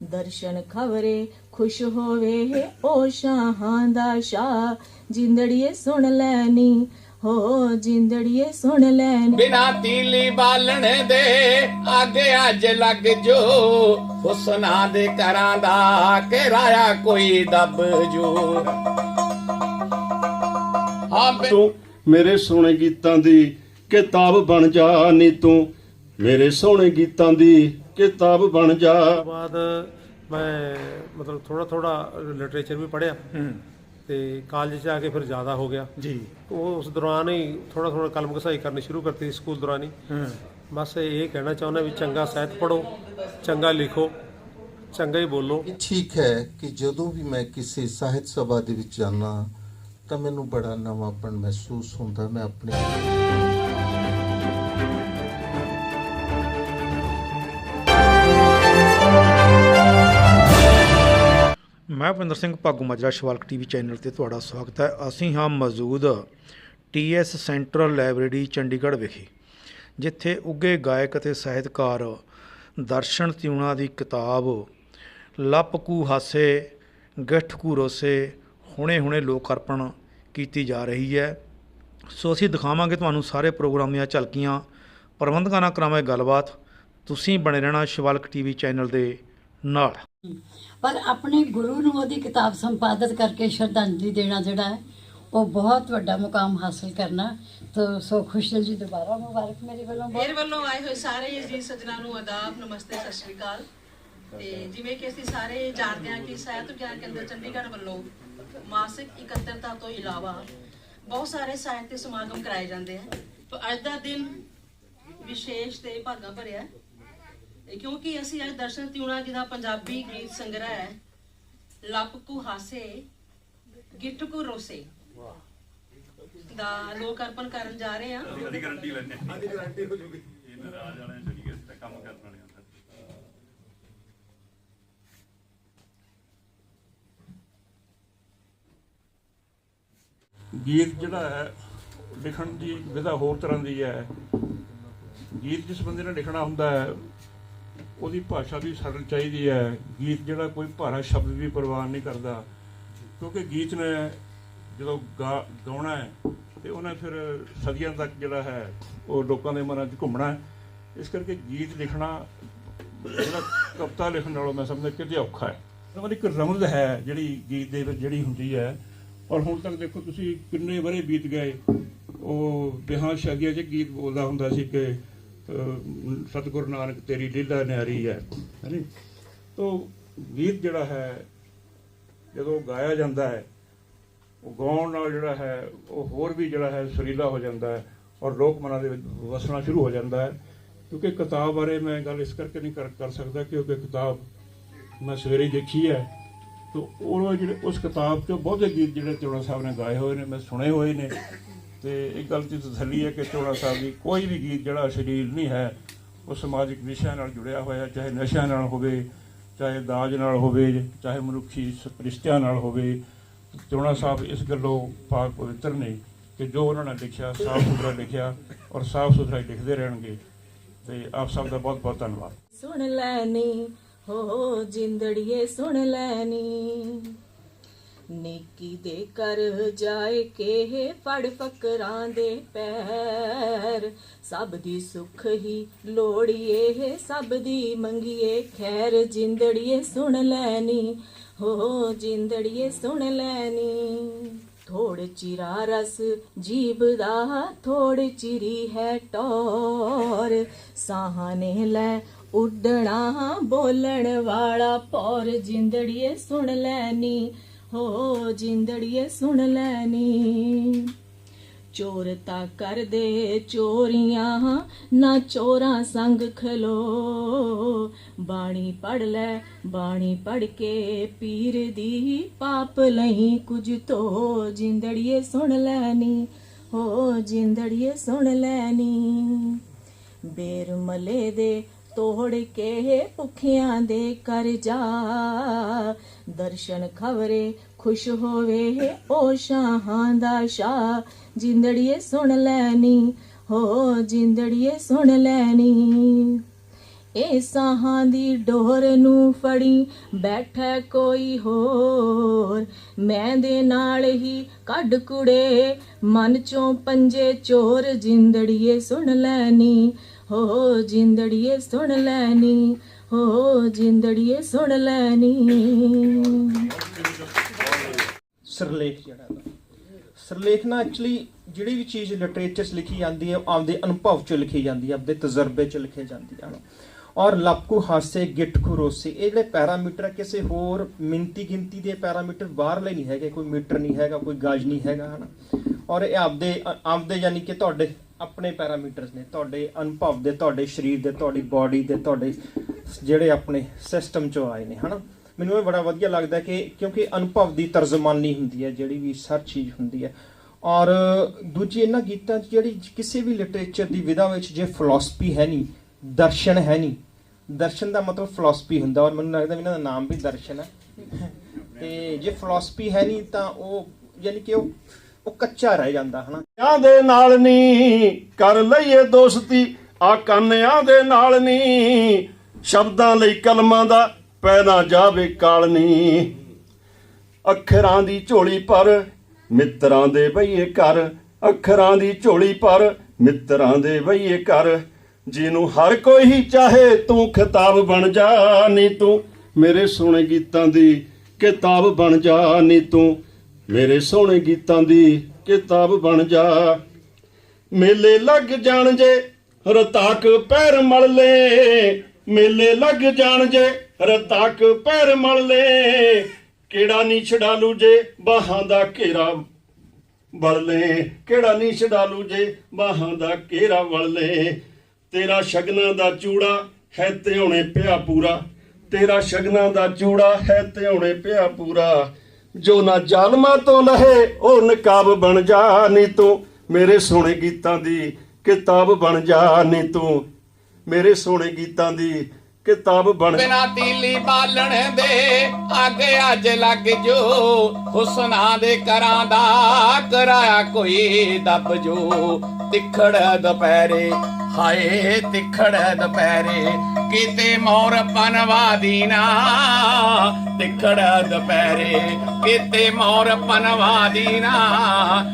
ਦਰਸ਼ਨ ਖਵਰੇ ਖੁਸ਼ ਹੋਵੇ ਓ ਸ਼ਾਹਾਂ ਦਾ ਸ਼ਾਹ। ਜਿੰਦੜੀਏ ਸੁਣ ਲੈਣੀ ਹੋ ਜਿੰਦੜੀਏ ਸੁਣ ਲੈਣੀ। ਬਿਨਾ ਤੀਲੀ ਬਾਲਣ ਦੇ ਅੱਗ ਅੱਜ ਲੱਗ ਜੋ। ਹੁਸਨਾ ਦੇ ਘਰਾਂ ਦਾ ਕਿਰਾਇਆ ਕੋਈ ਦੱਬ ਜੋ। ਹਾਂ ਤੂੰ ਮੇਰੇ ਸੋਹਣੇ ਗੀਤਾਂ ਦੀ ਕਿਤਾਬ ਬਣ ਜਾ ਨੀ ਤੂੰ। ਮੇਰੇ ਸੋਹਣੇ ਗੀਤਾਂ ਦੀ ਕਿਤਾਬ ਬਣ ਜਾ। ਬਾਅਦ ਮੈਂ ਮਤਲਬ ਥੋੜਾ ਥੋੜਾ ਲਿਟਰੇਚਰ ਵੀ ਪੜ੍ਹਿਆ। ਤੇ ਕਾਲਜ 'ਚ ਆ ਕੇ ਫਿਰ ਜ਼ਿਆਦਾ ਹੋ ਗਿਆ। ਜੀ। ਉਹ ਉਸ ਦੌਰਾਨ ਹੀ ਥੋੜਾ ਥੋੜਾ ਕਲਮ ਘਸਾਈ ਕਰਨੀ ਸ਼ੁਰੂ ਕਰਤੀ ਸਕੂਲ ਦੌਰਾਨ ਹੀ। ਬਸ ਇਹ ਕਹਿਣਾ ਚਾਹੁੰਦਾ ਵੀ ਚੰਗਾ ਸਾਹਿਤ ਪੜੋ ਚੰਗਾ ਲਿਖੋ ਚੰਗਾ ਹੀ ਬੋਲੋ। ਇਹ ਠੀਕ ਹੈ ਕਿ ਜਦੋਂ ਵੀ ਮੈਂ ਕਿਸੇ ਸਾਹਿਤ ਸਭਾ ਦੇ ਵਿੱਚ ਜਾਂਦਾ ਤਾਂ ਮੈਨੂੰ ਬੜਾ ਨਵਾਂਪਣ ਮਹਿਸੂਸ ਹੁੰਦਾ ਮੈਂ ਆਪਣੇ ਮੈਂ ਭਿੰਦਰ ਸਿੰਘ ਭਾਗੂ ਮਾਜਰਾ ਸ਼ਿਵਾਲਕ ਟੀਵੀ ਚੈਨਲ ਤੇ ਤੁਹਾਡਾ ਸਵਾਗਤ ਹੈ। ਅਸੀਂ ਹਾਂ ਮੌਜੂਦ ਟੀਐਸ ਸੈਂਟਰਲ ਲਾਇਬ੍ਰੇਰੀ ਚੰਡੀਗੜ੍ਹ ਵਿਖੇ, ਜਿੱਥੇ ਉੱਗੇ ਗਾਇਕ ਅਤੇ ਸਾਹਿਤਕਾਰ ਦਰਸ਼ਨ ਤਿਉਣਾ ਦੀ ਕਿਤਾਬ ਲੱਪਕੂ ਹਾਸੇ, ਗਿੱਠਕੂ ਰੋਸੇ, ਹੁਣੇ ਹੁਣੇ ਲੋਕ ਅਰਪਣ ਕੀਤੀ ਜਾ ਰਹੀ ਹੈ। ਸੋ ਅਸੀਂ ਦਿਖਾਵਾਂਗੇ ਤੁਹਾਨੂੰ ਸਾਰੇ ਪ੍ਰੋਗਰਾਮ ਦੀਆਂ ਝਲਕੀਆਂ, ਪ੍ਰਬੰਧਕਾਂ ਨਾਲ ਕਰਾਵਾਂਗੇ ਗੱਲਬਾਤ। ਤੁਸੀਂ ਬਣੇ ਰਹਿਣਾ ਸ਼ਿਵਾਲਕ ਟੀਵੀ ਚੈਨਲ ਦੇ ਨਾਲ। ਪਰ ਆਪਣੇ ਗੁਰੂ ਨੂੰ ਉਹਦੀ ਕਿਤਾਬ ਸੰਪਾਦਿਤ ਕਰਕੇ ਸ਼ਰਧਾਂਜਲੀ ਦੇਣਾ ਜਿਹੜਾ ਹੈ ਉਹ ਬਹੁਤ ਵੱਡਾ ਮੁਕਾਮ ਹਾਸਲ ਕਰਨਾ ਤਾਂ ਸੋ ਖੁਸ਼ਦਿਲ ਜੀ ਦੁਬਾਰਾ ਮੁਬਾਰਕ ਮੇਰੇ ਵੱਲੋਂ ਮੇਰੇ ਵੱਲੋਂ ਆਏ ਹੋਏ ਸਾਰੇ ਜੀ ਸੱਜਣਾ ਨੂੰ ਆਦਾਬ ਨਮਸਤੇ ਸਤਿ ਸ਼੍ਰੀ ਅਕਾਲ। ਤੇ ਜਿਵੇਂ ਕਿ ਅਸੀਂ ਸਾਰੇ ਜਾਣਦੇ ਹਾਂ ਕਿ ਸਾਹਿਤ ਵਿਗਿਆਨ ਕੇਂਦਰ ਚੰਡੀਗੜ੍ਹ ਵੱਲੋਂ ਮਾਸਿਕ ਇਕੱਤਰਤਾ ਤੋਂ ਇਲਾਵਾ ਬਹੁਤ ਸਾਰੇ ਸਾਹਿਤਕ ਸਮਾਗਮ ਕਰਾਏ ਜਾਂਦੇ ਹਨ। ਪਰ ਅੱਜ ਦਾ ਦਿਨ ਵਿਸ਼ੇਸ਼ ਤੇ ਭਾਗਾ ਭਰਿਆ ਹੈ। ਕਿਉਂਕਿ ਅਸੀਂ ਅੱਜ ਦਰਸ਼ਨ ਤਿਉਣਾ ਜੀ ਦਾ ਪੰਜਾਬੀ ਗੀਤ ਸੰਗ੍ਰਹਿ ਹੈ ਲੱਪਕੂ ਹਾਸੇ ਗਿੱਟਕੂ ਰੋਸੇ। ਦਾ ਲੋਕ ਅਰਪਣ ਕਰਨ ਜਾ ਰਹੇ ਹਾਂ। ਗੀਤ ਜਿਹੜਾ ਹੈ ਲਿਖਣ ਦੀ ਵਿਧਾ ਹੋਰ ਤਰ੍ਹਾਂ ਦੀ ਹੈ। ਗੀਤ ਜਿਸ ਬੰਦੇ ਨੇ ਲਿਖਣਾ ਹੁੰਦਾ ਹੈ ਉਹਦੀ ਭਾਸ਼ਾ ਵੀ ਸਰਲ ਚਾਹੀਦੀ ਹੈ। ਗੀਤ ਜਿਹੜਾ ਕੋਈ ਭਾਰਾ ਸ਼ਬਦ ਵੀ ਪ੍ਰਵਾਨ ਨਹੀਂ ਕਰਦਾ। ਕਿਉਂਕਿ ਗੀਤ ਨੇ ਜਦੋਂ ਗਾ- ਗਾਉਣਾ ਹੈ ਤੇ ਉਹਨੇ ਫਿਰ ਸਦੀਆਂ ਤੱਕ ਜਿਹੜਾ ਹੈ, ਉਹ ਲੋਕਾਂ ਦੇ ਮਨਾਂ 'ਚ ਘੁੰਮਣਾ ਹੈ। ਇਸ ਕਰਕੇ ਗੀਤ ਲਿਖਣਾ, ਜਿਹੜਾ ਕਵਿਤਾ ਲਿਖਣ ਨਾਲੋਂ ਮੈਂ ਸਮਝਦਾ ਕਿਤੇ ਔਖਾ ਹੈ। ਮਤਲਬ ਇੱਕ ਰਮਜ਼ ਹੈ ਜਿਹੜੀ ਗੀਤ ਦੇ ਵਿੱਚ ਜਿਹੜੀ ਹੁੰਦੀ ਹੈ। ਔਰ ਹੁਣ ਤੱਕ ਦੇਖੋ ਤੁਸੀਂ ਕਿੰਨੇ ਬਰੇ ਬੀਤ ਗਏ। ਉਹ ਵਿਆਹ ਸ਼ਾਦੀਆਂ 'ਚ ਗੀਤ ਬੋਲਦਾ ਹੁੰਦਾ ਸੀ ਕਿ ਸਤਿਗੁਰੂ ਨਾਨਕ ਤੇਰੀ ਲੀਲਾ ਨਿਆਰੀ ਹੈ, ਹੈਨੀ? ਤੋ ਗੀਤ ਜਿਹੜਾ ਹੈ, ਜਦੋਂ ਗਾਇਆ ਜਾਂਦਾ ਹੈ, ਉਹ ਗਾਉਣ ਨਾਲ ਜਿਹੜਾ ਹੈ, ਉਹ ਹੋਰ ਵੀ ਜਿਹੜਾ ਹੈ, ਸੁਰੀਲਾ ਹੋ ਜਾਂਦਾ ਹੈ ਔਰ ਲੋਕ ਮਨਾਂ ਦੇ ਵਿੱਚ ਵਸਣਾ ਸ਼ੁਰੂ ਹੋ ਜਾਂਦਾ ਹੈ। ਕਿਉਂਕਿ ਕਿਤਾਬ ਬਾਰੇ ਮੈਂ ਗੱਲ ਇਸ ਕਰਕੇ ਨਹੀਂ ਕਰ ਕਰ ਸਕਦਾ ਕਿਉਂਕਿ ਕਿਤਾਬ ਮੈਂ ਸਵੇਰੇ ਦੇਖੀ ਹੈ। ਤੋ ਉਹ ਜਿਹੜੇ ਉਸ ਕਿਤਾਬ 'ਚੋਂ ਬਹੁਤੇ ਗੀਤ ਜਿਹੜੇ ਚੋੜਾ ਸਾਹਿਬ ਨੇ ਗਾਏ ਹੋਏ ਨੇ, ਮੈਂ ਸੁਣੇ ਹੋਏ ਨੇ। ਤੇ ਇੱਕ ਗੱਲ ਦੀ ਤਸੱਲੀ ਹੈ ਕਿ ਚੋੜਾ ਸਾਹਿਬ ਦੀ ਕੋਈ ਵੀ ਗੀਤ ਜਿਹੜਾ ਅਸ਼ਲੀਲ ਨਹੀਂ ਹੈ, ਉਹ ਸਮਾਜਿਕ ਵਿਸ਼ਿਆਂ ਨਾਲ ਜੁੜਿਆ ਹੋਇਆ, ਚਾਹੇ ਨਸ਼ਿਆਂ ਨਾਲ ਹੋਵੇ, ਚਾਹੇ ਦਾਜ ਨਾਲ ਹੋਵੇ, ਚਾਹੇ ਮਨੁੱਖੀ ਰਿਸ਼ਤਿਆਂ ਨਾਲ ਹੋਵੇ, ਚੋੜਾ ਸਾਹਿਬ ਇਸ ਗੱਲੋਂ ਪਾਕ ਪਵਿੱਤਰ ਨੇ ਕਿ ਜੋ ਉਹਨਾਂ ਨੇ ਲਿਖਿਆ, ਸਾਫ਼ ਸੁਥਰਾ ਲਿਖਿਆ ਔਰ ਸਾਫ਼ ਸੁਥਰਾ ਹੀ ਲਿਖਦੇ ਰਹਿਣਗੇ। ਤੇ ਆਪ ਸਭ ਦਾ ਬਹੁਤ ਬਹੁਤ ਧੰਨਵਾਦ। ਸੁਣ ਲੈਣੀ, ਹੋ ਜਿੰਦੜੀਏ ਸੁਣ ਲੈਣੀ। ਨੇਕੀ ਦੇ ਕਰ ਜਾਏ ਕੇ ਫੜ ਫਕਰਾਂ ਦੇ ਪੈਰ। ਸਭ ਦੀ ਸੁਖ ਹੀ ਲੋੜੀਏ, ਸਭ ਦੀ ਮੰਗੀਏ, ਖੈਰ ਜਿੰਦੜੀਏ ਸੁਣ ਲੈਣੀ, ਹੋ ਜਿੰਦੜੀਏ ਸੁਣ ਲੈਣੀ। ਥੋੜ ਚਿਰਾ ਰਸ ਜੀਬ ਦਾ ਥੋੜ ਚਿਰੀ ਹੈ ਟੋਰ। ਸਾਹਾਂ ਨੇ ਲੈ ਉੱਡਣਾ ਬੋਲਣ ਵਾਲਾ, ਪੌਰ ਜਿੰਦੜੀਏ ਸੁਣ ਲੈਣੀ। ਹੋ ਜਿੰਦੜੀਏ ਸੁਣ ਲੈਣੀ। ਚੋਰ ਤਾਂ ਕਰਦੇ ਚੋਰੀਆਂ, ਨਾ ਚੋਰਾਂ ਸੰਗ ਖਲੋ। ਬਾਣੀ ਪੜ ਲੈ, ਬਾਣੀ ਪੜ ਕੇ ਪੀਰ ਦੀ ਪਾਪ ਲਈ ਕੁਝ ਤੋ ਜਿੰਦੜੀਏ ਸੁਣ ਲੈਣੀ। ਹੋ ਜਿੰਦੜੀਏ ਸੁਣ ਲੈਣੀ। ਬੇਰਮਲੇ ਦੇ ਤੋੜ ਕੇ ਭੁੱਖਿਆਂ ਦੇ ਕਰ ਜਾ। ਦਰਸ਼ਨ ਖਵਰੇ ਖੁਸ਼ ਹੋਵੇ ਓ ਸ਼ਾਹਾਂ ਦਾ ਸ਼ਾਹ। ਜਿੰਦੜੀਏ ਸੁਣ ਲੈਣੀ, ਹੋ ਜਿੰਦੜੀਏ ਸੁਣ ਲੈਣੀ। ਇਹ ਸਾਹਾਂ ਦੀ ਡੋਰ ਨੂੰ ਫੜੀ ਬੈਠਾ ਕੋਈ ਹੋਰ। ਮੈਂ ਦੇ ਨਾਲ ਹੀ ਕੱਢ ਕੁੜੇ, ਮਨ ਚੋਂ ਪੰਜੇ ਚੋਰ। ਜਿੰਦੜੀਏ ਸੁਣ ਲੈਣੀ ਹੋ ਜਿੰਦੜੀਏ ਸੁਣ ਲੈਣੀ, ਹੋ ਜਿੰਦੜੀਏ ਸੁਣ ਲੈਣੀ। ਸਿਰਲੇਖ ਜਿਹੜਾ ਸਿਰਲੇਖ ਨਾ ਐਕਚੁਅਲੀ ਜਿਹੜੀ ਵੀ ਚੀਜ਼ ਲਿਟਰੇਚਰ 'ਚ ਲਿਖੀ ਜਾਂਦੀ ਹੈ ਆਪਦੇ ਅਨੁਭਵ 'ਚ ਲਿਖੀ ਜਾਂਦੀ ਹੈ, ਆਪਦੇ ਤਜਰਬੇ 'ਚ ਲਿਖੀ ਜਾਂਦੀ ਹੈ ਔਰ ਲਪਕੂ ਹਾਸੇ ਗਿਟਕੂ ਰੋਸੇ, ਇਹ ਜਿਹੜੇ ਪੈਰਾਮੀਟਰ ਕਿਸੇ ਹੋਰ ਮਿੰਤੀ ਗਿਣਤੀ ਦੇ ਪੈਰਾਮੀਟਰ ਬਾਹਰਲੇ ਨਹੀਂ ਹੈਗੇ, ਕੋਈ ਮੀਟਰ ਨਹੀਂ ਹੈਗਾ, ਕੋਈ ਗਾਜ ਨਹੀਂ ਹੈਗਾ, ਹਨਾ। ਔਰ ਇਹ ਆਪਦੇ ਆਪਦੇ ਯਾਨੀ ਕਿ ਤੁਹਾਡੇ ਆਪਣੇ ਪੈਰਾਮੀਟਰਸ ਨੇ, ਤੁਹਾਡੇ ਅਨੁਭਵ ਦੇ, ਤੁਹਾਡੇ ਸਰੀਰ ਦੇ, ਤੁਹਾਡੀ ਬਾਡੀ ਦੇ, ਤੁਹਾਡੇ ਜਿਹੜੇ ਆਪਣੇ ਸਿਸਟਮ 'ਚੋਂ ਆਏ ਨੇ, ਹਨਾ? ਮੈਨੂੰ ਇਹ ਬੜਾ ਵਧੀਆ ਲੱਗਦਾ ਕਿ ਕਿਉਂਕਿ ਅਨੁਭਵ ਦੀ ਤਰਜਮਾਨੀ ਹੁੰਦੀ ਹੈ, ਜਿਹੜੀ ਵੀ ਹਰ ਚੀਜ਼ ਹੁੰਦੀ ਹੈ। ਔਰ ਦੂਜੀ ਇਹਨਾਂ ਗੀਤਾਂ 'ਚ ਜਿਹੜੀ ਕਿਸੇ ਵੀ ਲਿਟਰੇਚਰ ਦੀ ਵਿਧਾ ਵਿੱਚ ਜੇ ਫਿਲਾਸਫੀ ਹੈ ਨਹੀਂ, ਦਰਸ਼ਨ ਹੈ ਨਹੀਂ, ਦਰਸ਼ਨ ਦਾ ਮਤਲਬ ਫਿਲਾਸਫੀ ਹੁੰਦਾ। ਔਰ ਮੈਨੂੰ ਲੱਗਦਾ ਇਹਨਾਂ ਦਾ ਨਾਮ ਵੀ ਦਰਸ਼ਨ ਹੈ। ਤੇ ਜੇ ਫਿਲਾਸਫੀ ਹੈ ਨਹੀਂ ਤਾਂ ਉਹ, ਯਾਨੀ ਕਿ ਉਹ ਉਹ ਕੱਚਾ ਰਹਿ ਜਾਂਦਾ, ਹਨਾ। ਕੰਨਿਆਂ ਦੇ ਨਾਲ ਨੀ ਕਰ ਲਈਏ ਦੋਸਤੀ, ਆ ਕੰਨਿਆਂ ਦੇ ਨਾਲ ਨੀ। ਸ਼ਬਦਾਂ ਲਈ ਕਲਮਾਂ ਦਾ ਪੈ ਨਾ ਜਾਵੇ ਕਾਲਨੀ। ਅੱਖਰਾਂ ਦੀ ਝੋਲੀ ਪਰ ਮਿੱਤਰਾਂ ਦੇ ਬਈਏ ਕਰ ਅੱਖਰਾਂ ਦੀ ਝੋਲੀ ਪਰ ਮਿੱਤਰਾਂ ਦੇ ਬਈਏ ਕਰ ਜਿਹਨੂੰ ਹਰ ਕੋਈ ਹੀ ਚਾਹੇ ਤੂੰ ਖਿਤਾਬ ਬਣ ਜਾ ਨੀ ਤੂੰ। ਮੇਰੇ ਸੋਹਣੇ ਗੀਤਾਂ ਦੀ ਕਿਤਾਬ ਬਣ ਜਾ ਨੀ ਤੂੰ। ਮੇਰੇ ਸੋਹਣੇ ਗੀਤਾਂ ਦੀ ਕਿਤਾਬ ਬਣ ਜਾ। ਮੇਲੇ ਲੱਗ ਜਾਣ ਜੇ ਰਤਾਕ ਪੈਰ ਮਲ ਲੈ। ਮੇਲੇ ਲੱਗ ਜਾਣ ਜੇ ਰਤਾਕ ਪੈਰ ਮਲ ਲੈ। ਕਿਹੜਾ ਨਹੀਂ ਛਡਾਲੂ ਜੇ ਬਾਹਾਂ ਦਾ ਘੇਰਾ ਵਲ ਲੈ। ਕਿਹੜਾ ਨਹੀਂ ਛਡਾਲੂ ਜੇ ਬਾਹਾਂ ਦਾ ਘੇਰਾ ਵਲ ਲੈ। ਤੇਰਾ ਸ਼ਗਨਾਂ ਦਾ ਚੂੜਾ ਹੈ ਧਿਆਉਣੇ ਪਿਆ ਪੂਰਾ। ਤੇਰਾ ਸ਼ਗਨਾਂ ਦਾ ਚੂੜਾ ਹੈ ਧਿਆਉਣੇ ਪਿਆ ਪੂਰਾ। ਜੋ ਨਾ ਜ਼ਾਲਮਾਂ ਤੋਂ ਲਹੇ ਉਹ ਨਕਾਬ ਬਣ ਜਾ ਨੀ ਤੂੰ। ਮੇਰੇ ਸੋਹਣੇ ਗੀਤਾਂ ਦੀ ਕਿਤਾਬ ਬਣ ਜਾ ਨੀ ਤੂੰ। ਮੇਰੇ ਸੋਹਣੇ ਗੀਤਾਂ ਦੀ ਕਿਤਾਬ ਬਣ ਬਿਨਾ ਤੀਲੀ ਬਾਲਣ ਦੇ ਅੱਗੇ ਅੱਜ ਲੱਗ ਜੋ। ਹੁਸਨਾ ਦੇ ਕਰਾਂ ਦਾ ਕਰਾਇਆ ਕੋਈ ਦੱਬ ਜੋ। ਤਿੱਖੜ ਦੁਪਹਿਰੇ ਹਾਏ, ਤਿੱਖੜ ਦੁਪਹਿਰੇ ਕਿਤੇ ਮੋਰ ਪਨਵਾ ਦੀਨਾ। ਤਿੱਖੜ ਦੁਪਹਿਰੇ ਕਿਤੇ ਮੋਰ ਪਨਵਾ ਦੀਨਾ।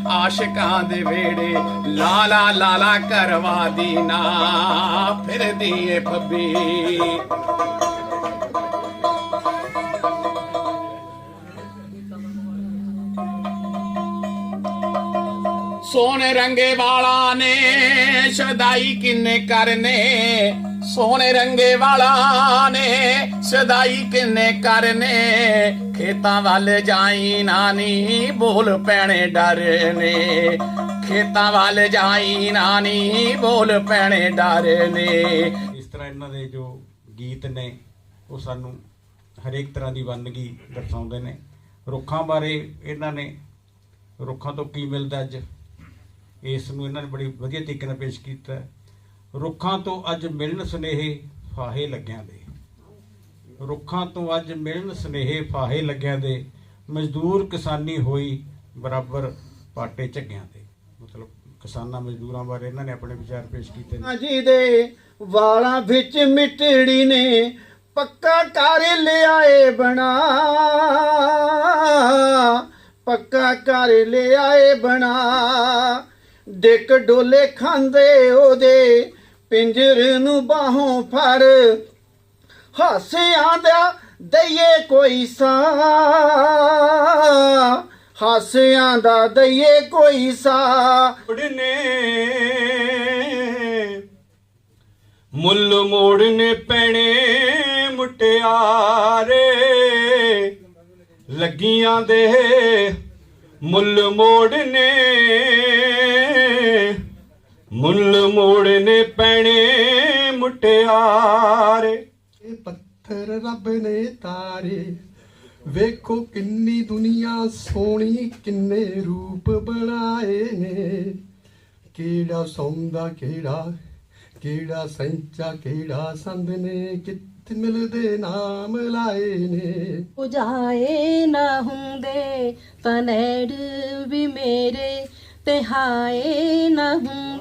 ਆਸ਼ਿਕਾਂ ਦੇ ਵੇੜੇ ਲਾਲਾ ਲਾਲਾ ਕਰਵਾ ਦੀਨਾ। ਫਿਰਦੀ ਏ ਫੱਬੀ। ਸੋਹਣੇ ਰੰਗੇ ਵਾਲਾ ਨੇ, ਸਦਾਈ ਕਿੰਨੇ ਕਰਨੇ? ਸੋਨੇ ਰੰਗੇ ਵਾਲਾ ਨੇ, ਸਦਾਈ ਕਿੰਨੇ ਕਰਨੇ? ਖੇਤਾਂ ਵੱਲ ਜਾਈ ਨਾਨੀ, ਬੋਲ ਪੈਣੇ ਡਰ ਨੇ। ਖੇਤਾਂ ਵੱਲ ਜਾਈ ਨਾਨੀ, ਬੋਲ ਪੈਣੇ ਡਰ ਨੇ। ਇਸ ਤਰ੍ਹਾਂ ਇਹਨਾਂ ਦੇ ਜੋ ਗੀਤ ਨੇ, ਉਹ ਸਾਨੂੰ ਹਰੇਕ ਤਰ੍ਹਾਂ ਦੀ ਵੰਨਗੀ ਦਰਸਾਉਂਦੇ ਨੇ। ਰੁੱਖਾਂ ਬਾਰੇ ਇਹਨਾਂ ਨੇ, ਰੁੱਖਾਂ ਤੋਂ ਕੀ ਮਿਲਦਾ ਅੱਜ? ਇਸ ਨੂੰ ਇਹਨਾਂ ਨੇ ਬੜੀ ਵਧੀਆ ਤਰੀਕੇ ਨਾਲ ਪੇਸ਼ ਕੀਤਾ ਰੁੱਖਾਂ ਤੋਂ ਅੱਜ ਮਿਲਣ ਸੁਨੇਹੇ ਫਾਹੇ ਲੱਗਿਆਂ ਦੇ। ਰੁੱਖਾਂ ਤੋਂ ਅੱਜ ਮਿਲਣ ਸੁਨੇਹੇ ਫਾਹੇ ਲੱਗਿਆਂ ਦੇ। ਮਜ਼ਦੂਰ ਕਿਸਾਨੀ ਹੋਈ ਬਰਾਬਰ ਪਾਟੇ ਝੱਗਿਆਂ ਦੇ ਮਤਲਬ ਕਿਸਾਨਾਂ ਮਜ਼ਦੂਰਾਂ ਬਾਰੇ ਇਹਨਾਂ ਨੇ ਆਪਣੇ ਵਿਚਾਰ ਪੇਸ਼ ਕੀਤੇ ਨੇ। ਜੀ ਦੇ ਵਾਲਾਂ ਵਿੱਚ ਮਿੱਟੜੀ ਨੇ ਪੱਕਾ ਕਰ ਲਿਆਏ ਬਣਾ। ਪੱਕਾ ਕਰ ਲਿਆਏ ਬਣਾ। ਦੇਖ ਡੋਲੇ ਖਾਂਦੇ ਉਹਦੇ, ਪਿੰਜਰ ਨੂੰ ਬਾਹੋਂ ਫੜ। ਹਾਸਿਆਂ ਦਾ ਦਈਏ ਕੋਈ ਸਾ ਹਾਸਿਆਂ ਦਾ ਦਈਏ ਕੋਈ ਸਾ ਨੇ ਮੁੱਲ ਮੋੜਨੇ ਪੈਣੇ ਮੁਟਿਆਰੇ। ਲੱਗੀਆਂ ਦੇ ਮੁੱਲ ਮੋੜਨੇ ਮੁੱਲ ਮੋੜਨੇ ਪੈਣੇ ਮੁਟਿਆਰੇ। ਇਹ ਪੱਥਰ ਰੱਬ ਨੇ ਤਾਰੇ। ਵੇਖੋ ਕਿੰਨੀ ਦੁਨੀਆ ਸੋਹਣੀ ਕਿੰਨੇ ਰੂਪ ਬਣਾਏ ਨੇ। ਕਿਹੜਾ ਸੌਂਦਾ ਕਿਹੜਾ ਕਿਹੜਾ ਸੰਚਾ ਕਿਹੜਾ ਸੰਦ ਨੇ ਕਿੱਥੇ ਮਿਲਦੇ ਨਾਮ ਲਾਏ ਨੇ। ਉਜਾਏ ਨਾ ਹੁੰਦੇ ਤਨੇੜ ਵੀ ਮੇਰੇ ਤੇ ਹਾਏ ਨਾ ਹੁੰਦੇ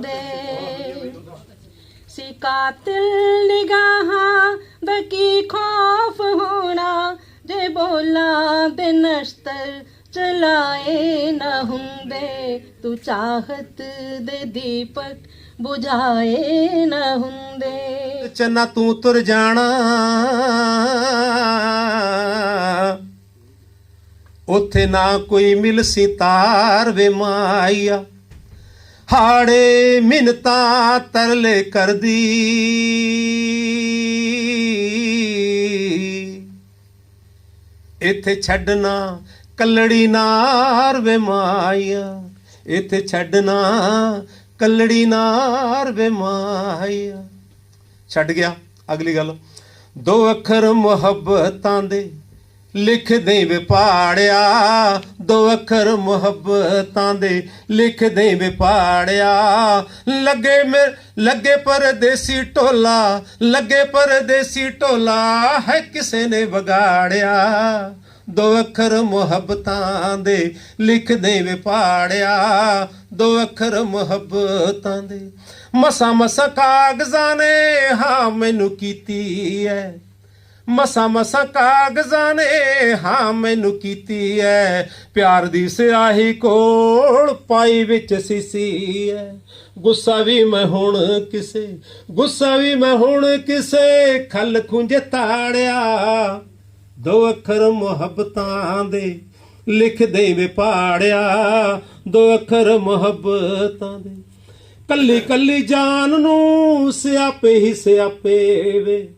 ਸੀ ਕਾਤਲ ਨਿਗਾਹਾਂ ਦਾ ਕੀ ਖੌਫ ਹੋਣਾ ਜੇ ਬੋਲਾਂ ਤੇ ਨਸ਼ਤਰ ਚਲਾਏ ਨਾ ਹੁੰਦੇ, ਤੂੰ ਦੇ ਦੀਪਕ ਬੁਝਾਏ ਨਾ ਹੁੰਦੇ। ਚੰਨਾ ਤੂੰ ਤੁਰ ਜਾਣਾ। ਉੱਥੇ ਨਾ ਕੋਈ ਮਿਲ ਸਿਤਾਰ ਵੇ ਮਾਇਆ। ਹਾੜੇ ਮਿੰਤਾ ਤਰਲੇ ਕਰਦੀ। ਇੱਥੇ ਛੱਡਣਾ ਕੱਲੜੀ ਨਾਰ ਵੇ ਮਾਇਆ। ਇੱਥੇ ਛੱਡਣਾ ਕੱਲੜੀ ਨਾਰ ਵੇ ਮਾਇਆ। ਛੱਡ ਗਿਆ ਅਗਲੀ ਗੱਲ। ਦੋ ਅੱਖਰ ਮੁਹੱਬਤਾਂ ਦੇ ਲਿਖ ਦੇ ਵਿਪਾੜਿਆ ਦੋ ਅੱਖਰ ਮੁਹੱਬਤਾਂ ਦੇ ਲਿਖ ਦੇ ਵਿਪਾੜਿਆ ਲੱਗੇ ਮੇ ਲੱਗੇ ਪਰਦੇਸੀ ਢੋਲਾ ਲੱਗੇ ਪਰਦੇਸੀ ਢੋਲਾ ਹੈ ਕਿਸੇ ਨੇ ਵਿਗਾੜਿਆ। ਦੋ ਅੱਖਰ ਮੁਹੱਬਤਾਂ ਦੇ ਲਿਖ ਦੇ ਵਿਪਾੜਿਆ ਦੋ ਅੱਖਰ ਮੁਹੱਬਤਾਂ ਦੇ ਮਸਾ ਮਸਾ ਕਾਗਜ਼ਾਂ ਨੇ, ਹਾਂ ਮੈਨੂੰ ਕੀਤੀ ਐ। ਮਸਾ ਮਸਾ ਕਾਗਜ਼ਾਂ ਨੇ, ਹਾਂ, ਮੈਨੂੰ ਕੀਤੀ ਐ। ਪਿਆਰ ਦੀ ਸਿਆਹੀ ਕੋਲ ਪਾਈ ਵਿੱਚ ਸੀਸੀ ਐ। ਗੁੱਸਾ ਵੀ ਮੈਂ ਹੁਣ ਕਿਸੇ, ਗੁੱਸਾ ਵੀ ਮੈਂ ਹੁਣ ਕਿਸੇ ਖਲ ਖੁੰਝ ਤਾੜਿਆ। ਦੋ ਅੱਖਰ ਮੁਹੱਬਤਾਂ ਦੇ ਲਿਖ ਦੇ ਵੇ ਪਾੜਿਆ। ਦੋ ਅੱਖਰ ਮੁਹੱਬਤਾਂ ਦੇ, ਕੱਲੀ ਕੱਲੀ ਜਾਨ ਨੂੰ ਸਿਆਪੇ ਹੀ ਸਿਆਪੇ ਵੇ।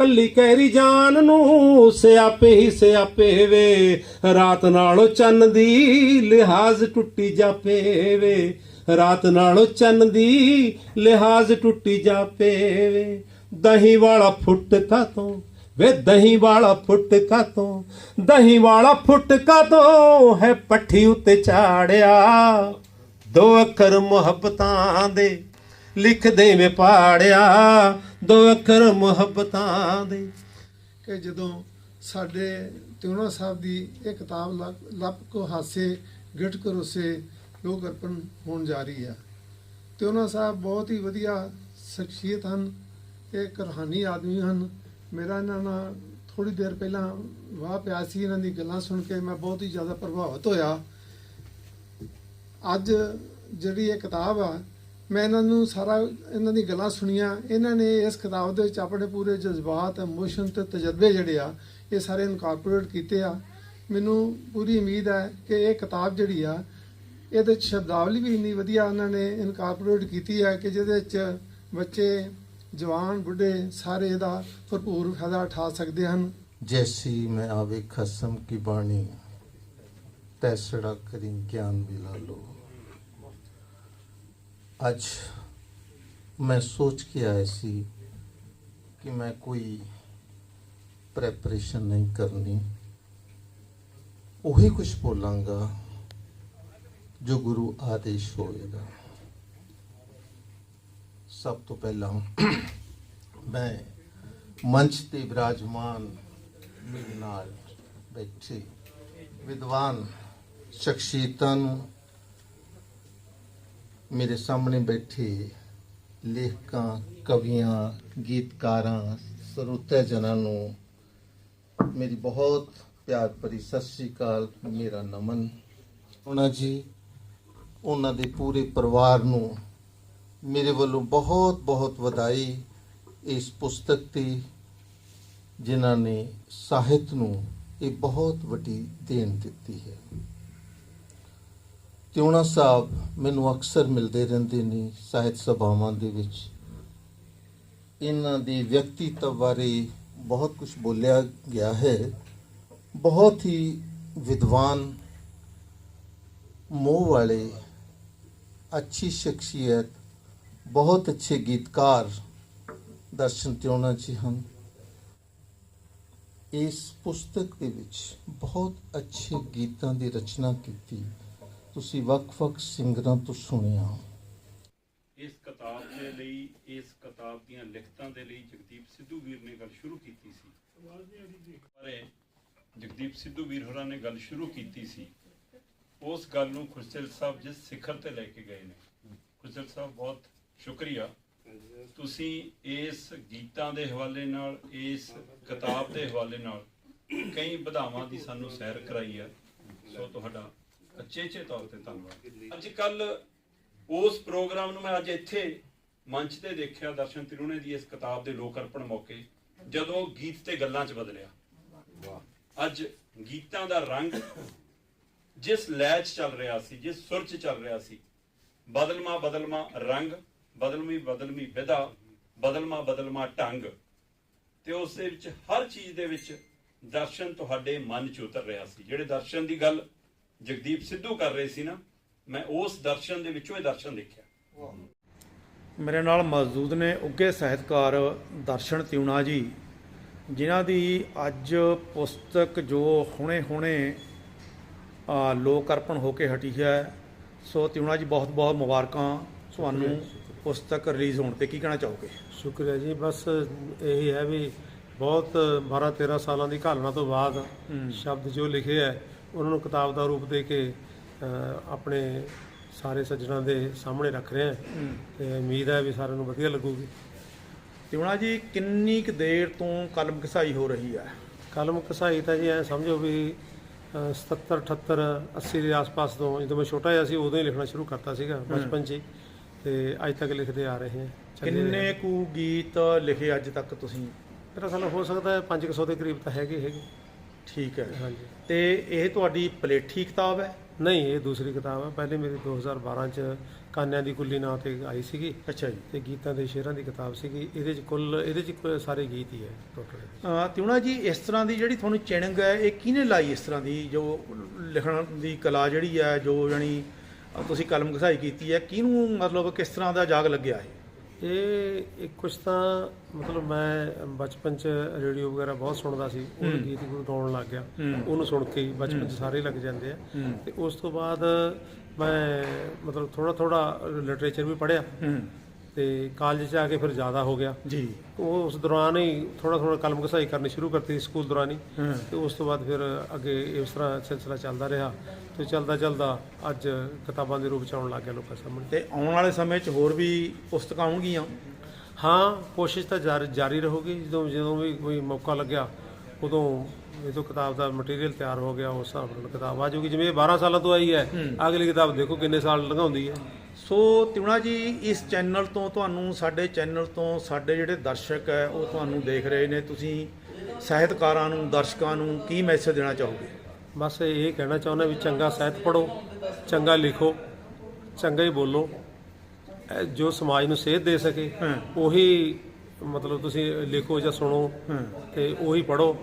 ਕੱਲੀ ਕਹਿਰੀ ਜਾਨ ਨੂੰ ਸਿਆਪੇ ਹੀ ਸਿਆਪੇ ਵੇ। ਰਾਤ ਨਾਲੋਂ ਚੰਨ ਦੀ ਲਿਹਾਜ਼ ਟੁੱਟੀ ਜਾਪੇ ਵੇ। ਰਾਤ ਨਾਲੋਂ ਚੰਨ ਦੀ ਲਿਹਾਜ਼ ਟੁੱਟੀ ਜਾਪੇ ਵੇ। ਦਹੀਂ ਵਾਲਾ ਫੁੱਟ ਕਾ ਤੋਂ ਵੇ, ਦਹੀਂ ਵਾਲਾ ਫੁੱਟ ਕਾ ਤੋਂ ਦਹੀਂ ਵਾਲਾ ਫੁੱਟ ਕਾ ਤੋਂ ਹੈ ਪੱਠੀ ਉੱਤੇ ਚਾੜਿਆ। ਦੋ ਅੱਖਰ ਮੁਹੱਬਤਾਂ ਦੇ ਲਿਖ ਦੇ ਵੇ ਪਾੜਿਆ, ਦੋ ਅੱਖਰ ਮੁਹੱਬਤਾਂ ਦੇ। ਕਿ ਜਦੋਂ ਸਾਡੇ ਤਿਉਣਾ ਸਾਹਿਬ ਦੀ ਇਹ ਕਿਤਾਬ ਲੱਪ- ਲੱਪ ਕੋ ਹਾਸੇ ਗਿਟ ਕਰੋਸੇ ਲੋਕ ਅਰਪਣ ਹੋਣ ਜਾ ਰਹੀ ਹੈ ਤਿਉਣਾ ਸਾਹਿਬ ਬਹੁਤ ਹੀ ਵਧੀਆ ਸ਼ਖਸੀਅਤ ਹਨ, ਇਹ ਕਰਹਾਨੀ ਆਦਮੀ ਹਨ। ਮੇਰਾ ਇਹਨਾਂ ਨਾਲ ਥੋੜੀ ਦੇਰ ਪਹਿਲਾਂ ਵਾਹ ਪਿਆ ਸੀ, ਇਹਨਾਂ ਦੀ ਗੱਲਾਂ ਸੁਣ ਕੇ ਮੈਂ ਬਹੁਤ ਹੀ ਜ਼ਿਆਦਾ ਪ੍ਰਭਾਵਿਤ ਹੋਇਆ। ਅੱਜ ਜਿਹੜੀ ਇਹ ਕਿਤਾਬ ਆ ਮੈਂ ਇਹਨਾਂ ਨੂੰ ਸਾਰਾ ਇਹਨਾਂ ਦੀ ਗੱਲਾਂ ਸੁਣੀਆਂ। ਇਹਨਾਂ ਨੇ ਇਸ ਕਿਤਾਬ ਦੇ ਵਿੱਚ ਆਪਣੇ ਪੂਰੇ ਜਜ਼ਬਾਤ ਇਮੋਸ਼ਨ ਤੇ ਤਜਰਬੇ ਜਿਹੜੇ ਆ, ਇਹ ਸਾਰੇ ਇਨਕਾਰਪੋਰੇਟ ਕੀਤੇ ਆ। ਮੈਨੂੰ ਪੂਰੀ ਉਮੀਦ ਹੈ ਕਿ ਇਹ ਕਿਤਾਬ ਜਿਹੜੀ ਆ, ਇਹਦੇ ਸ਼ਬਦਾਵਲੀ ਵੀ ਇੰਨੀ ਵਧੀਆ ਇਹਨਾਂ ਨੇ ਇਨਕਾਰਪੋਰੇਟ ਕੀਤੀ ਹੈ ਕਿ ਜਿਹਦੇ ਵਿੱਚ ਬੱਚੇ, ਜਵਾਨ, ਬੁੱਢੇ ਸਾਰੇ ਇਹਦਾ ਭਰਪੂਰ ਫਾਇਦਾ ਉਠਾ ਸਕਦੇ ਹਨ। ਜੈਸੀ ਮੈਂ ਆਵੇ ਖਸਮ ਕੀ ਬਾਣੀ, ਤੈਸੜਾ ਕਰੀ ਗਿਆਨ ਵੀ ਲੋ ਅੱਜ ਮੈਂ ਸੋਚ ਕੇ ਆਇਆ ਸੀ ਕਿ ਮੈਂ ਕੋਈ ਪ੍ਰੈਪਰੇਸ਼ਨ ਨਹੀਂ ਕਰਨੀ। ਉਹੀ ਕੁਝ ਬੋਲਾਂਗਾ ਜੋ ਗੁਰੂ ਆਦੇਸ਼ ਹੋਵੇਗਾ। ਸਭ ਤੋਂ ਪਹਿਲਾਂ ਮੈਂ ਮੰਚ ਤੇ ਵਿਰਾਜਮਾਨ ਮੇਰੇ ਨਾਲ ਬੈਠੇ ਵਿਦਵਾਨ ਸ਼ਖਸੀਅਤਾਂ ਨੂੰ ਮੇਰੇ ਸਾਹਮਣੇ ਬੈਠੇ ਲੇਖਕਾਂ, ਕਵੀਆਂ, ਗੀਤਕਾਰਾਂ ਸਰੋਤੇ ਜਨਾਂ ਨੂੰ ਮੇਰੀ ਬਹੁਤ ਪਿਆਰ ਭਰੀ ਸਤਿ ਸ੍ਰੀ ਅਕਾਲ, ਮੇਰਾ ਨਮਨ। ਉਹਨਾਂ ਜੀ, ਉਹਨਾਂ ਦੇ ਪੂਰੇ ਪਰਿਵਾਰ ਨੂੰ ਮੇਰੇ ਵੱਲੋਂ ਬਹੁਤ ਬਹੁਤ ਵਧਾਈ ਇਸ ਪੁਸਤਕ ਤੇ ਜਿਨ੍ਹਾਂ ਨੇ ਸਾਹਿਤ ਨੂੰ ਇਹ ਬਹੁਤ ਵੱਡੀ ਦੇਣ ਦਿੱਤੀ ਹੈ। ਤਿਉਣਾ ਸਾਹਿਬ ਮੈਨੂੰ ਅਕਸਰ ਮਿਲਦੇ ਰਹਿੰਦੇ ਨੇ ਸਾਹਿਤ ਸਭਾਵਾਂ ਦੇ ਵਿੱਚ। ਇਹਨਾਂ ਦੇ ਵਿਅਕਤੀਤਵ ਬਾਰੇ ਬਹੁਤ ਕੁਝ ਬੋਲਿਆ ਗਿਆ ਹੈ। ਬਹੁਤ ਹੀ ਵਿਦਵਾਨ, ਮੋਹ ਵਾਲੇ, ਅੱਛੀ ਸ਼ਖਸੀਅਤ, ਬਹੁਤ ਅੱਛੇ ਗੀਤਕਾਰ ਦਰਸ਼ਨ ਤਿਉਣਾ ਜੀ ਹਨ। ਇਸ ਪੁਸਤਕ ਦੇ ਵਿੱਚ ਬਹੁਤ ਅੱਛੇ ਗੀਤਾਂ ਦੀ ਰਚਨਾ ਕੀਤੀ। ਤੁਸੀਂ ਵੱਖ-ਵੱਖ ਸਿੰਗਰਾਂ ਤੋਂ ਸੁਣਿਆ। ਇਸ ਕਿਤਾਬ ਦੇ ਲਈ, ਇਸ ਕਿਤਾਬ ਦੀਆਂ ਲਿਖਤਾਂ ਦੇ ਲਈ ਜਗਦੀਪ ਸਿੱਧੂ ਵੀਰ ਨੇ ਗੱਲ ਸ਼ੁਰੂ ਕੀਤੀ ਸੀ। ਬਾਰੇ ਜਗਦੀਪ ਸਿੱਧੂ ਵੀਰ ਹੋਰਾਂ ਨੇ ਗੱਲ ਸ਼ੁਰੂ ਕੀਤੀ ਸੀ। ਉਸ ਗੱਲ ਨੂੰ ਖੁਰਸ਼ਦ ਸਾਹਿਬ ਜਿਸ ਸਿਖਰ ਤੇ ਲੈ ਕੇ ਗਏ ਨੇ। ਖੁਰਸ਼ਦ ਸਾਹਿਬ, ਬਹੁਤ ਸ਼ੁਕਰੀਆ। ਤੁਸੀਂ ਇਸ ਗੀਤਾਂ ਦੇ ਹਵਾਲੇ ਨਾਲ, ਇਸ ਕਿਤਾਬ ਦੇ ਹਵਾਲੇ ਨਾਲ ਕਈ ਵਧਾਵਾਂ ਦੀ ਸਾਨੂੰ ਸੈਰ ਕਰਾਈ ਹੈ ਸੋ ਤੁਹਾਡਾ ਅਚੇਚੇ ਤੌਰ ਤੇ ਧੰਨਵਾਦ। ਅੱਜ ਕੱਲ ਉਸ ਪ੍ਰੋਗਰਾਮ ਨੂੰ ਮੈਂ ਅੱਜ ਇੱਥੇ ਮੰਚ ਤੇ ਦੇਖਿਆ ਦਰਸ਼ਨ ਤਿਰੁਣੇ ਦੀ ਇਸ ਕਿਤਾਬ ਦੇ ਲੋਕ ਅਰਪਣ ਮੌਕੇ ਜਦੋਂ ਗੀਤ ਤੇ ਗੱਲਾਂ 'ਚ ਬਦਲਿਆ। ਅੱਜ ਗੀਤਾਂ ਦਾ ਰੰਗ ਜਿਸ ਲੈਚ ਚੱਲ ਰਿਹਾ ਸੀ ਜਿਸ ਸੁਰ 'ਚ ਚੱਲ ਰਿਹਾ ਸੀ ਬਦਲਮਾ ਬਦਲਮਾ ਰੰਗ ਬਦਲਮੀ ਬਦਲਮੀ ਵਿਦਾ ਬਦਲਮਾ ਬਦਲਮਾ ਢੰਗ। ਤੇ ਉਸ ਦੇ ਵਿੱਚ ਹਰ ਚੀਜ਼ ਦੇ ਵਿੱਚ ਦਰਸ਼ਨ ਤੁਹਾਡੇ ਮਨ 'ਚ ਉਤਰ ਰਿਹਾ ਸੀ। ਜਿਹੜੇ ਦਰਸ਼ਨ ਦੀ ਗੱਲ ਜਗਦੀਪ ਸਿੱਧੂ ਕਰ ਰਹੇ ਸੀ ਨਾ ਮੈਂ ਉਸ ਦਰਸ਼ਨ ਦੇ ਵਿੱਚੋਂ ਇਹ ਦਰਸ਼ਨ ਦੇਖਿਆ। ਮੇਰੇ ਨਾਲ ਮੌਜੂਦ ਨੇ ਉੱਗੇ ਸਾਹਿਤਕਾਰ ਦਰਸ਼ਨ ਤਿਉਣਾ ਜੀ ਜਿਨ੍ਹਾਂ ਦੀ ਅੱਜ ਪੁਸਤਕ ਜੋ ਹੁਣੇ-ਹੁਣੇ ਲੋਕ ਅਰਪਣ ਹੋ ਕੇ ਹਟੀ ਹੈ ਸੋ ਤਿਉਣਾ ਜੀ ਬਹੁਤ-ਬਹੁਤ ਮੁਬਾਰਕਾਂ ਤੁਹਾਨੂੰ ਪੁਸਤਕ ਰਿਲੀਜ਼ ਹੋਣ ਤੇ ਕੀ ਕਹਿਣਾ ਚਾਹੋਗੇ? ਸ਼ੁਕਰੀਆ ਜੀ ਬਸ ਇਹੀ ਹੈ ਵੀ ਬਹੁਤ 12 13 ਸਾਲਾਂ ਦੀ ਘਾਲਣਾ ਤੋਂ ਬਾਅਦ ਸ਼ਬਦ ਜੋ ਲਿਖੇ ਹੈ ਉਹਨਾਂ ਨੂੰ ਕਿਤਾਬ ਦਾ ਰੂਪ ਦੇ ਕੇ ਆਪਣੇ ਸਾਰੇ ਸੱਜਣਾਂ ਦੇ ਸਾਹਮਣੇ ਰੱਖ ਰਹੇ ਹਾਂ। ਤੇ ਉਮੀਦ ਹੈ ਵੀ ਸਾਰਿਆਂ ਨੂੰ ਵਧੀਆ ਲੱਗੂਗੀ। ਤਿਉਣਾ ਜੀ ਕਿੰਨੀ ਕੁ ਦੇਰ ਤੋਂ ਕਲਮ ਘਸਾਈ ਹੋ ਰਹੀ ਹੈ? ਕਲਮ ਕਸਾਈ ਤਾਂ ਜੀ ਐ ਸਮਝੋ ਵੀ ਅ, 77 78 80 ਦੇ ਆਸ-ਪਾਸ ਤੋਂ ਜਦੋਂ ਮੈਂ ਛੋਟਾ ਜਿਹਾ ਸੀ ਉਦੋਂ ਹੀ ਲਿਖਣਾ ਸ਼ੁਰੂ ਕਰਤਾ ਸੀਗਾ ਬਚਪਨ 'ਚ ਤੇ ਅੱਜ ਤੱਕ ਲਿਖਦੇ ਆ ਰਹੇ ਹਾਂ ਕਿੰਨੇ। ਕੁ ਗੀਤ ਲਿਖੇ ਅੱਜ ਤੱਕ ਤੁਸੀਂ? ਮੇਰਾ ਖਿਆਲ ਹੋ ਸਕਦਾ ਹੈ 500 ਦੇ ਕਰੀਬ ਤਾਂ ਹੈਗੇ ਹੈਗੇ। ਠੀਕ ਹੈ। ਹਾਂਜੀ। ਤੇ ਇਹ ਤੁਹਾਡੀ ਪਲੇਠੀ ਕਿਤਾਬ ਹੈ? ਨਹੀਂ ਇਹ ਦੂਸਰੀ ਕਿਤਾਬ ਹੈ। ਪਹਿਲੇ ਮੇਰੀ 2012 ਚ ਕਾਨਿਆਂ ਦੀ ਕੁੱਲੀ ਨਾਂ ਤੇ ਆਈ ਸੀਗੀ। ਅੱਛਾ ਜੀ। ਤੇ ਗੀਤਾਂ ਦੇ ਸ਼ੇਰਾਂ ਦੀ ਕਿਤਾਬ ਸੀਗੀ। ਇਹਦੇ ਚ ਕੁੱਲ ਇਹਦੇ ਚ ਕੁੱਲ ਸਾਰੇ ਗੀਤ ਹੀ ਹੈ ਟੋਟਲ ਅਹ ਤਿਉਣਾ ਜੀ ਇਸ ਤਰ੍ਹਾਂ ਦੀ ਜਿਹੜੀ ਤੁਹਾਨੂੰ ਚਿਣਗ ਹੈ ਇਹ ਕਿਹਨੇ ਲਾਈ ਇਸ ਤਰ੍ਹਾਂ ਦੀ? ਜੋ ਲਿਖਣ ਦੀ ਕਲਾ ਜਿਹੜੀ ਹੈ ਜੋ ਜਾਨੀ ਅਹ ਤੁਸੀਂ ਕਲਮ ਘਸਾਈ ਕੀਤੀ ਹੈ ਕਿਹਨੂੰ ਮਤਲਬ ਕਿਸ ਤਰ੍ਹਾਂ ਦਾ ਜਾਗ ਲੱਗਿਆ ਹੈ ਇਹ ਇੱਕ ਕੁਛ ਤਾਂ ਮਤਲਬ ਮੈਂ ਬਚਪਨ ਚ ਰੇਡੀਓ ਵਗੈਰਾ ਬਹੁਤ ਸੁਣਦਾ ਸੀ ਉਹ। ਗੀਤ ਗੂਤ ਗਾਉਣ ਲੱਗ ਗਿਆ। ਉਹਨੂੰ ਸੁਣ ਕੇ ਹੀ ਬਚਪਨ ਚ। ਸਾਰੇ ਲੱਗ ਜਾਂਦੇ ਆ। ਤੇ ਉਸ ਤੋਂ ਬਾਅਦ ਮੈਂ ਮਤਲਬ ਥੋੜਾ ਥੋੜਾ ਲਿਟਰੇਚਰ ਵੀ ਪੜ੍ਹਿਆ। ਤੇ ਕਾਲਜ ਚ ਆ ਕੇ ਫਿਰ ਜ਼ਿਆਦਾ ਹੋ ਗਿਆ। ਜੀ। ਉਹ ਉਸ ਦੌਰਾਨ ਹੀ ਥੋੜਾ ਥੋੜਾ ਕਲਮ ਘਸਾਈ ਕਰਨੀ ਸ਼ੁਰੂ ਕਰਤੀ ਸਕੂਲ ਦੌਰਾਨ ਹੀ। ਤੇ ਉਸ ਤੋਂ ਬਾਅਦ ਫਿਰ ਅੱਗੇ ਇਸ ਤਰ੍ਹਾਂ ਸਿਲਸਿਲਾ ਚੱਲਦਾ ਰਿਹਾ। ਤੇ ਚੱਲਦਾ ਚੱਲਦਾ ਅੱਜ ਕਿਤਾਬਾਂ ਦੇ ਰੂਪ ਚ ਆਉਣ ਲੱਗ ਗਿਆ ਲੋਕਾਂ ਸਾਹਮਣੇ। ਤੇ ਆਉਣ ਵਾਲੇ ਸਮੇਂ 'ਚ ਹੋਰ ਵੀ ਪੁਸਤਕਾਂ ਆਉਣਗੀਆਂ? ਹਾਂ ਕੋਸ਼ਿਸ਼ ਤਾਂ ਜਾਰੀ ਜਾਰੀ ਰਹੂਗੀ। ਜਦੋਂ ਜਦੋਂ ਵੀ ਕੋਈ ਮੌਕਾ ਲੱਗਿਆ ਉਦੋਂ ਜਦੋਂ ਕਿਤਾਬ ਦਾ ਮਟੀਰੀਅਲ ਤਿਆਰ ਹੋ ਗਿਆ ਉਸ ਹਿਸਾਬ ਨਾਲ ਕਿਤਾਬ ਆ ਜਾਊਗੀ। ਜਿਵੇਂ ਇਹ 12 ਸਾਲਾਂ ਤੋਂ ਆਈ ਹੈ। ਅਗਲੀ ਕਿਤਾਬ ਦੇਖੋ ਕਿੰਨੇ ਸਾਲ ਲੰਘਾਉਂਦੀ ਹੈ। ਸੋ ਤਿਉਣਾ ਜੀ ਇਸ ਚੈਨਲ ਤੋਂ ਤੁਹਾਨੂੰ ਸਾਡੇ ਚੈਨਲ ਤੋਂ ਸਾਡੇ ਜਿਹੜੇ ਦਰਸ਼ਕ ਹੈ ਉਹ ਤੁਹਾਨੂੰ ਦੇਖ ਰਹੇ ਨੇ। ਤੁਸੀਂ ਸਾਹਿਤਕਾਰਾਂ ਨੂੰ ਦਰਸ਼ਕਾਂ ਨੂੰ ਕੀ ਮੈਸੇਜ ਦੇਣਾ ਚਾਹੋਗੇ? ਬਸ ਇਹ ਕਹਿਣਾ ਚਾਹੁੰਦਾ ਵੀ ਚੰਗਾ ਸਾਹਿਤ ਪੜੋ ਚੰਗਾ ਲਿਖੋ ਚੰਗਾ ਹੀ ਬੋਲੋ। ਇਹ ਜੋ ਸਮਾਜ ਨੂੰ ਸੇਧ ਦੇ ਸਕੇ ਉਹੀ ਮਤਲਬ ਤੁਸੀਂ ਲਿਖੋ ਜਾਂ ਸੁਣੋ ਤੇ ਉਹੀ ਪੜੋ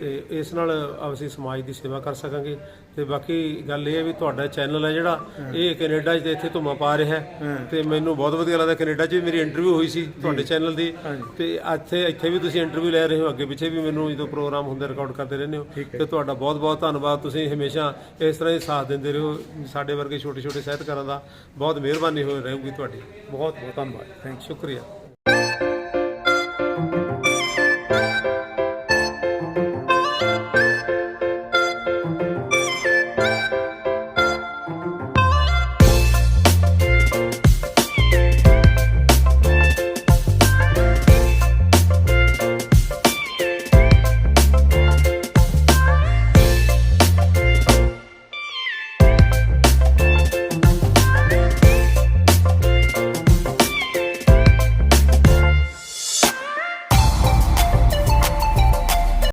ਤੇ ਇਸ ਨਾਲ ਅਸੀਂ ਸਮਾਜ ਦੀ ਸੇਵਾ ਕਰ ਸਕਾਂਗੇ। ਤੇ ਬਾਕੀ ਗੱਲ ਇਹ ਹੈ ਵੀ ਤੁਹਾਡਾ ਚੈਨਲ ਹੈ ਜਿਹੜਾ ਇਹ ਕੈਨੇਡਾ 'ਚ ਤੇ ਇੱਥੇ ਧੁੰਮਾ ਪਾ ਰਿਹਾ ਹੈ। ਤੇ ਮੈਨੂੰ ਬਹੁਤ ਵਧੀਆ ਲੱਗਦਾ ਕੈਨੇਡਾ 'ਚ ਵੀ ਮੇਰੀ ਇੰਟਰਵਿਊ ਹੋਈ ਸੀ ਤੁਹਾਡੇ ਚੈਨਲ ਦੀ। ਤੇ ਇੱਥੇ ਇੱਥੇ ਵੀ ਤੁਸੀਂ ਇੰਟਰਵਿਊ ਲੈ ਰਹੇ ਹੋ ਅੱਗੇ ਪਿੱਛੇ ਵੀ ਮੈਨੂੰ ਜਦੋਂ ਪ੍ਰੋਗਰਾਮ ਹੁੰਦੇ ਰਿਕਾਰਡ ਕਰਦੇ ਰਹਿੰਦੇ ਹੋ। ਤੇ ਤੁਹਾਡਾ ਬਹੁਤ ਬਹੁਤ ਧੰਨਵਾਦ। ਤੁਸੀਂ ਹਮੇਸ਼ਾ ਇਸ ਤਰ੍ਹਾਂ ਹੀ ਸਾਥ ਦਿੰਦੇ ਰਹੋ। ਸਾਡੇ ਵਰਗੇ ਛੋਟੇ ਛੋਟੇ ਸਾਹਿਤਕਾਰਾਂ ਦਾ ਬਹੁਤ ਮਿਹਰਬਾਨੀ ਹੋ ਰਹੇਗੀ ਤੁਹਾਡੀ। ਬਹੁਤ ਬਹੁਤ ਧੰਨਵਾਦ। ਥੈਂਕ ਸ਼ੁਕਰੀਆ।